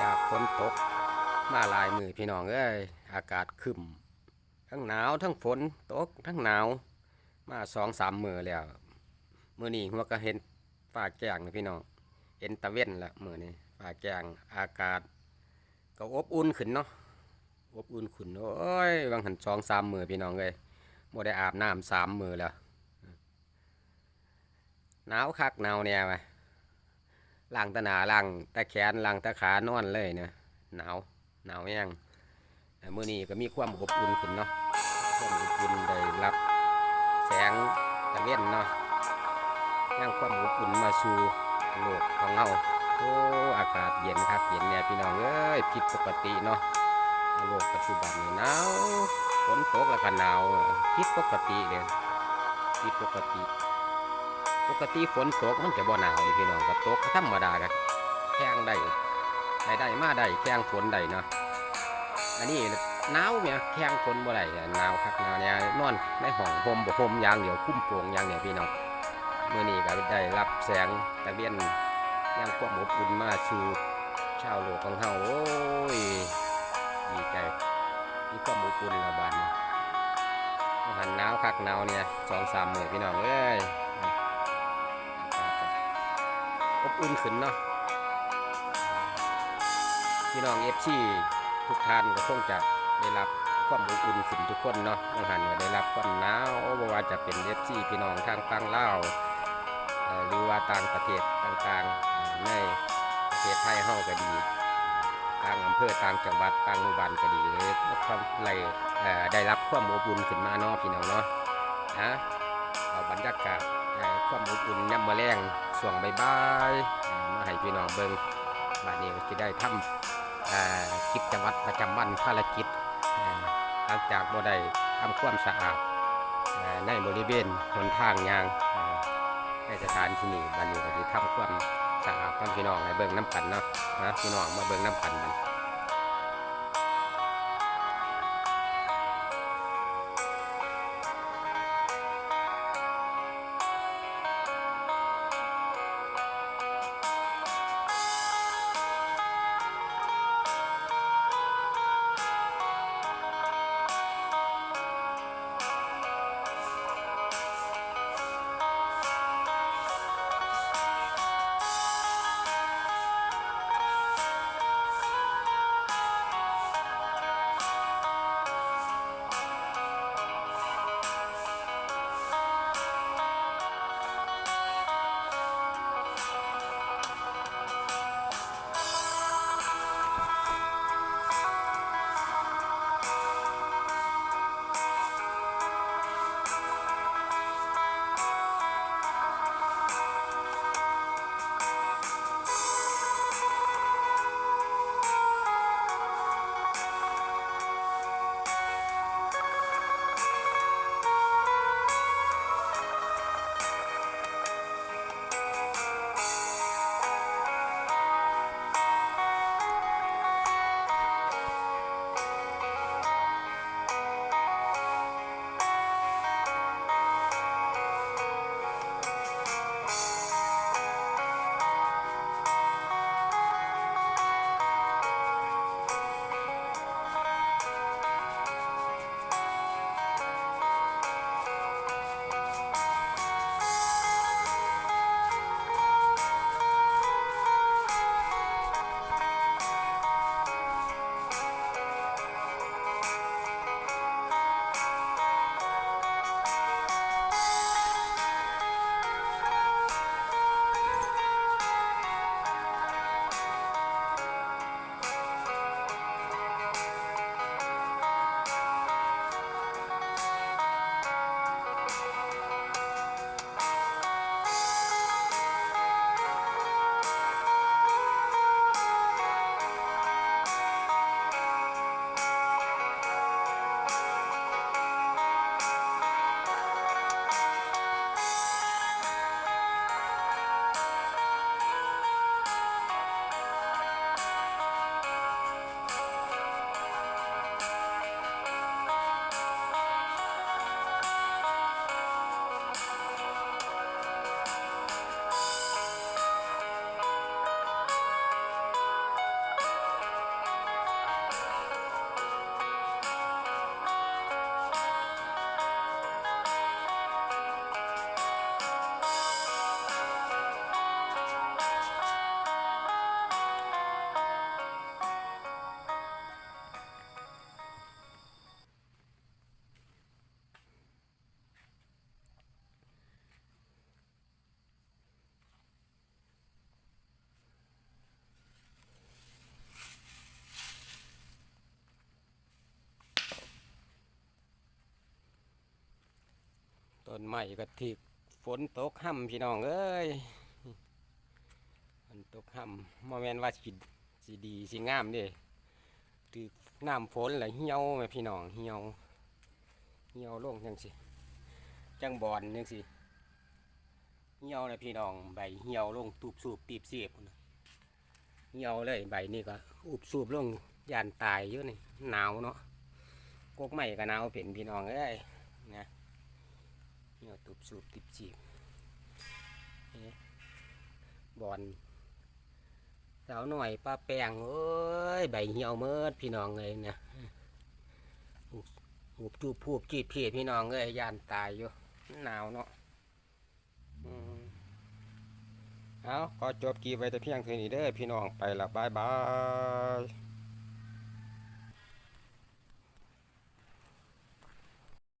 จากฝนตก มาลายมือพี่น้องเอ้ยอากาศคึมทั้งหนาวทั้งฝนตกทั้งหนาว มาสองสามมือแล้วมือนี้หัวก็เห็นฟ้าแจ้งนะพี่น้องเห็นตะเว้นละมือนี้ฟ้าแจ้งอากาศ ก็อบอุ่นขึ้นเนาะอบอุ่นขึ้นโอ้ยบางหันสองสามมือพี่น้องเลยโมได้อาบน้ำสามมือแล้วหนาวคักหนาวเนี่ยไป ล่างตะหนาล่างตะแขนล่างตะขานอนเลยเนี่ยหนาวหนาวยังแต่มื้อนี้ก็มีความอบอุ่นขึ้นเนาะความอบอุ่นได้รับแสงตะเวนเนาะยังความอบอุ่นมาสู่โลกของเราโอ้อากาศเย็นครับเย็นเนี่ยพี่น้องเอ้ยผิดปกติเนาะโลกปัจจุบันนี่หนาวฝนตกแล้วก็หนาวผิดปกติเลยผิดปกติ ปกติฝนตกมันจะบ่หนาวพี่น้องก็ตกธรรมดาก็แข้งได้ได้ได้มาได้แข้งฝนได้เนาะอันนี้หนาวเนี่ยแข้งฝนบ่ได้หนาวคักหนาวเนี่ยนอนในห้องห่มบ่ห่มยางเดียวคุ้มโป่งยางเดียวพี่น้องเมื้อนี้ก็ได้รับแสงตะเวียนยังความอบอุ่นมาสู่ชาวโลกของเฮาโอ้ยดีใจมีความอบอุ่นและบาดนี้หันหนาวคักหนาวเนี่ยสองสามมื้อพี่น้องเอ้ย อบอุ่นขึ้นเนาะพี่น้องเอฟซีทุกท่านก็คงจะได้รับความอบอุ่นขึ้นทุกคนเนาะบางท่านก็ได้รับความหนาวบ่ว่าจะเป็นเอฟซีพี่น้องทางต่างลาวเอ่อหรือว่าต่างประเทศต่างๆในประเทศไทยเฮาก็ดีต่างอำเภอต่างจังหวัดต่างหมู่บ้านก็ดีเลยความไรได้รับความอบอุ่นขึ้นมาเนาะพี่น้องเนาะนะเอาบรรยากาศความอบอุ่นยามมื้อแรง ช่วงบ่ายๆมาให้พี่น้องเบิ่งบัดนี้ก็สิได้ทำกิจวัตรประจำวันภารกิจหลังจากบ่ได้ทำความสะอาดในบริเวณหนทางยางอ่าในสถานที่นี้บัดนี้ก็สิทำความสะอาดให้พี่น้องให้เบิ่งน้ำกันเนาะนะพี่น้องมาเบิ่งน้ำกันมัน ต้นไม้ก็ทีกฝนตกห่ำพี่น้องเอ้ยฝนตกห่ำโมเมนว่าสิสิดีสิงามเด้ถือน้ำฝนไหลเหี่ยวแม่พี่น้องเหี่ยวเหี่ยวลงจังสิจังบอนจังสิเหี่ยวเลยพี่น้องใบเหี่ยวลงตูบสูบตีบเสียบเหี่ยวเลยใบนี่ก็อุบสูบลงยานตายอยู่นี่หนาวเนาะกกไม้ก็หนาวเป็นพี่น้องเอ้ยนะ เหี่ยวตุบสูบติบจีบบอนสาวหน่อยป้าแปงเอ้ยใบเหี่ยวเมิดพี่น้องเลยเนี่ยหูหูจูบพูบจีบพีดพี่น้องเลยยานตายอยู่หนาวเนาะเอาขอจบกีไว้แต่เพียงเท่านี้เด้อพี่น้องไปละบายบาย